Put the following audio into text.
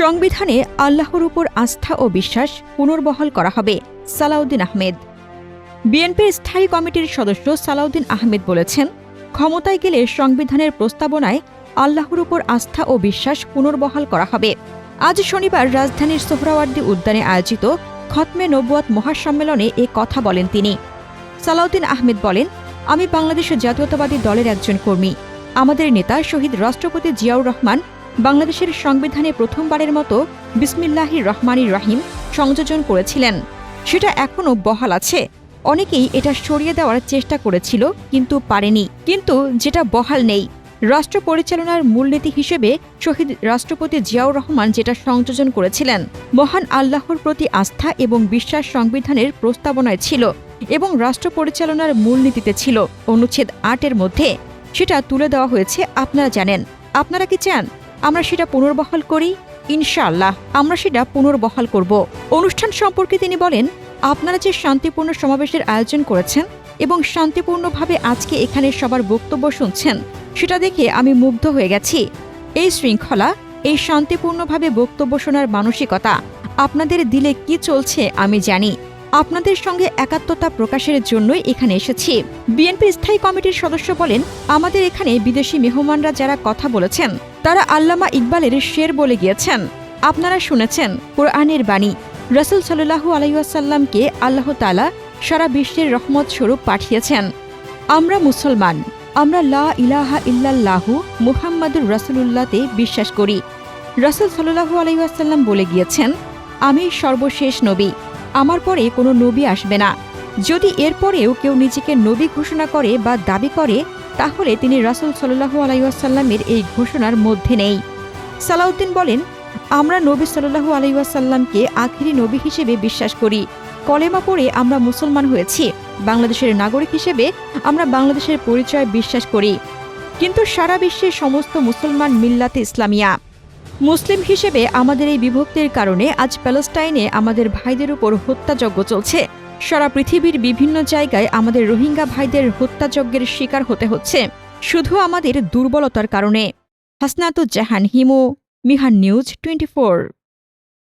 সংবিধানে আল্লাহর উপর আস্থা ও বিশ্বাস পুনর্বহাল করা হবে, সালাউদ্দিন আহমেদ। বিএনপির স্থায়ী কমিটির সদস্য সালাউদ্দিন আহমেদ বলেছেন, ক্ষমতায় গেলে সংবিধানের প্রস্তাবনায় আল্লাহর উপর আস্থা ও বিশ্বাস পুনর্বহাল করা হবে। আজ শনিবার রাজধানীর সোহরাওয়ার্দী উদ্যানে আয়োজিত খতমে নবুয়াত মহাসম্মেলনে এ কথা বলেন তিনি। সালাউদ্দিন আহমেদ বলেন, আমি বাংলাদেশ জাতীয়তাবাদী দলের একজন কর্মী। আমাদের নেতা শহীদ রাষ্ট্রপতি জিয়াউর রহমান বাংলাদেশের সংবিধানে প্রথমবারের মতো বিসমিল্লাহির রহমানির রহিম সংযোজন করেছিলেন। সেটা এখনও বহাল আছে। অনেকেই এটা সরিয়ে দেওয়ার চেষ্টা করেছিল, কিন্তু পারেনি। কিন্তু যেটা বহাল নেই। রাষ্ট্র পরিচালনার মূলনীতি হিসেবে শহীদ রাষ্ট্রপতি জিয়াউর রহমান যেটা সংযোজন করেছিলেন, মহান আল্লাহর প্রতি আস্থা এবং বিশ্বাস সংবিধানের প্রস্তাবনায় ছিল এবং রাষ্ট্র পরিচালনার মূলনীতিতে ছিল অনুচ্ছেদ আটের মধ্যে। সেটা তুলে দেওয়া হয়েছে, আপনারা জানেন। আপনারা কি চান? আমরা সেটা পুনর্বহাল করি? ইনশাআল্লাহ, আমরা সেটা পুনর্বহাল করব। অনুষ্ঠান সম্পর্কে তিনি বলেন, আপনারা যে শান্তিপূর্ণ সমাবেশের আয়োজন করেছেন এবং শান্তিপূর্ণভাবে আজকে এখানে সবার বক্তব্য শুনছেন, সেটা দেখে আমি মুগ্ধ হয়ে গেছি। এই শৃঙ্খলা, এই শান্তিপূর্ণভাবে বক্তব্য শোনার মানসিকতা, আপনাদের দিলে কি চলছে আমি জানি। আপনাদের সঙ্গে একাত্মতা প্রকাশের জন্যই এখানে এসেছি। বিএনপি স্থায়ী কমিটির সদস্য বলেন, আমাদের এখানে বিদেশি মেহমানরা যারা কথা বলেছেন, তারা আল্লামা ইকবালের শের বলে গিয়েছেন। আপনারা শুনেছেন, কোরআনের বাণী। রসুল সাল্লাহু আলাইসাল্লামকে আল্লাহ তালা সারা বিশ্বের রহমত স্বরূপ পাঠিয়েছেন। আমরা মুসলমান, আমরা লা ইলাহা ইল্লাল্লাহু মুহাম্মাদুর রাসূলুল্লাহতে বিশ্বাস করি। রাসূল সাল্লাহু আলাইসাল্লাম বলে গিয়েছেন, আমি সর্বশেষ নবী। আমার পরে কোনো নবী আসবে না। যদি এরপরেও কেউ নিজেকে নবী ঘোষণা করে বা দাবি করে, তাহলে তিনি রাসূল সাল্লাহু আলাইসাল্লামের এই ঘোষণার মধ্যে নেই। সালাউদ্দিন বলেন, আমরা নবী সাল্লাহু আলাইসাল্লামকে আখিরি নবী হিসেবে বিশ্বাস করি। কলেমা পড়ে আমরা মুসলমান হয়েছি, বাংলাদেশের নাগরিক হিসেবে আমরা বাংলাদেশের পরিচয় বিশ্বাস করি। কিন্তু সারা বিশ্বের সমস্ত মুসলমান মিল্লাতে ইসলামিয়া। মুসলিম হিসেবে আমাদের এই বিভক্তির কারণে আজ প্যালেস্টাইনে আমাদের ভাইদের উপর হত্যাযজ্ঞ চলছে। সারা পৃথিবীর বিভিন্ন জায়গায় আমাদের রোহিঙ্গা ভাইদের হত্যাযজ্ঞের শিকার হতে হচ্ছে, শুধু আমাদের দুর্বলতার কারণে। Hasnatuzzahan Himu, Mihan news twenty